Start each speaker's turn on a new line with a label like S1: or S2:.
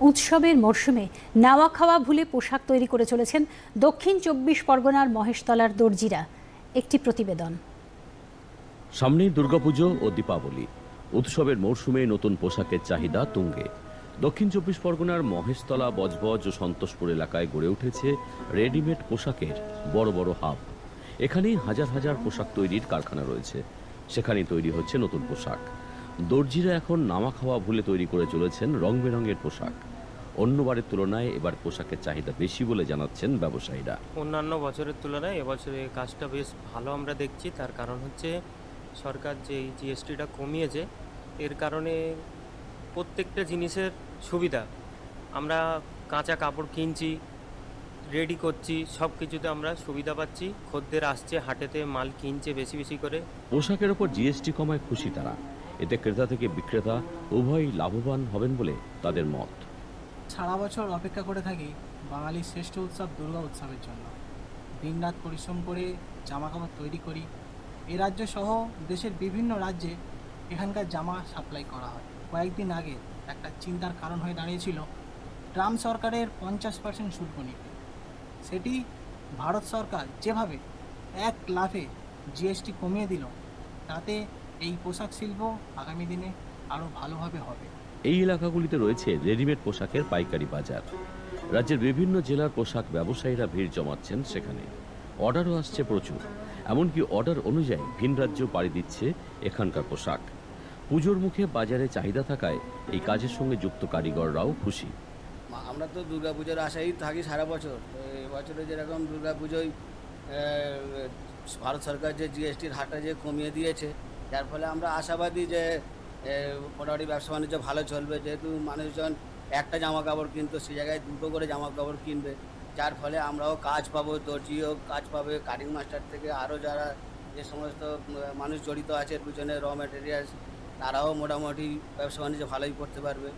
S1: উৎসবের মরশুমে নাওয়া খাওয়া ভুলে পোশাক তৈরি করে চলেছেন দক্ষিণ চব্বিশ পরগনার মহেশতলার দর্জিরা। একটি প্রতিবেদন।
S2: সামনেই দুর্গাপুজো ও দীপাবলি। উৎসবের মরশুমে নতুন পোশাকের চাহিদা তুঙ্গে। দক্ষিণ চব্বিশ পরগনার মহেশতলা, বজবজ ও সন্তোষপুর এলাকায় গড়ে উঠেছে রেডিমেড পোশাকের বড় বড় হাব। এখানেই হাজার হাজার পোশাক তৈরির কারখানা রয়েছে। সেখানেই তৈরি হচ্ছে নতুন পোশাক। দর্জিরা এখন নামা খাওয়া ভুলে তৈরি করে চলেছেন রং বেরঙের পোশাক। অন্যবারের তুলনায় এবার পোশাকের চাহিদা বেশি বলে জানাচ্ছেন ব্যবসায়ীরা।
S3: অন্যান্য বছরের তুলনায় এবছরে কাজটা বেশ ভালো আমরা দেখছি। তার কারণ হচ্ছে সরকার যে জিএসটিটা কমিয়েছে এর কারণে প্রত্যেকটা জিনিসের সুবিধা। আমরা কাঁচা কাপড় কিনছি রেডি করছি সব কিছুতে আমরা সুবিধা পাচ্ছি। খদ্দের আসছে হাটেতে মাল কিনছে বেশি বেশি করে।
S2: পোশাকের ওপর জিএসটি কমায় খুশি তারা। এতে ক্রেতা থেকে বিক্রেতা উভয়ই লাভবান হবেন বলে তাদের মত।
S4: সারা বছর অপেক্ষা করে থাকি বাঙালির শ্রেষ্ঠ উৎসব দুর্গা উৎসবের জন্য। দিনরাত পরিশ্রম করে জামা কাপড় তৈরি করি। এ রাজ্য সহ দেশের বিভিন্ন রাজ্যে এখানকার জামা সাপ্লাই করা হয়। কয়েকদিন আগে একটা চিন্তার কারণ হয়ে দাঁড়িয়েছিল ট্রাম্প সরকারের পঞ্চাশ পার্সেন্ট শুল্ক নিতে। সেটি ভারত সরকার যেভাবে এক লাফে জিএসটি কমিয়ে দিল, তাতে এই পোশাক শিল্প আগামী দিনে আরও ভালোভাবে হবে।
S2: এই এলাকাগুলিতে রয়েছে রেডিমেড পোশাকের পাইকারি বাজার। রাজ্যের বিভিন্ন জেলার পোশাক ব্যবসায়ীরা ভিড় জমাচ্ছেন সেখানে। অর্ডারও আসছে প্রচুর। এমনকি অর্ডার অনুযায়ী ভিন রাজ্য পাড়ি দিচ্ছে এখানকার পোশাক। পুজোর মুখে বাজারে চাহিদা থাকায় এই কাজের সঙ্গে যুক্ত কারিগররাও খুশি।
S5: আমরা তো দুর্গা পুজোর আশাই থাকি সারা বছর। তো এবছরে যেরকম দুর্গা পুজোয় ভারত সরকার যে জিএসটির হারটা যে কমিয়ে দিয়েছে যার ফলে আমরা আশাবাদী যে মোটামুটি ব্যবসা বাণিজ্য ভালো চলবে। যেহেতু মানুষজন একটা জামা কাপড় কিনতো, সে জায়গায় দুটো করে জামা কাপড় কিনবে। যার ফলে আমরাও কাজ পাবো, দর্জিও কাজ পাবে। কাটিং মাস্টার থেকে আরও যারা যে সমস্ত মানুষ জড়িত আছে পিছনে র ম্যাটেরিয়ালস তারাও মোটামুটি ব্যবসা বাণিজ্য ভালোই করতে পারবে।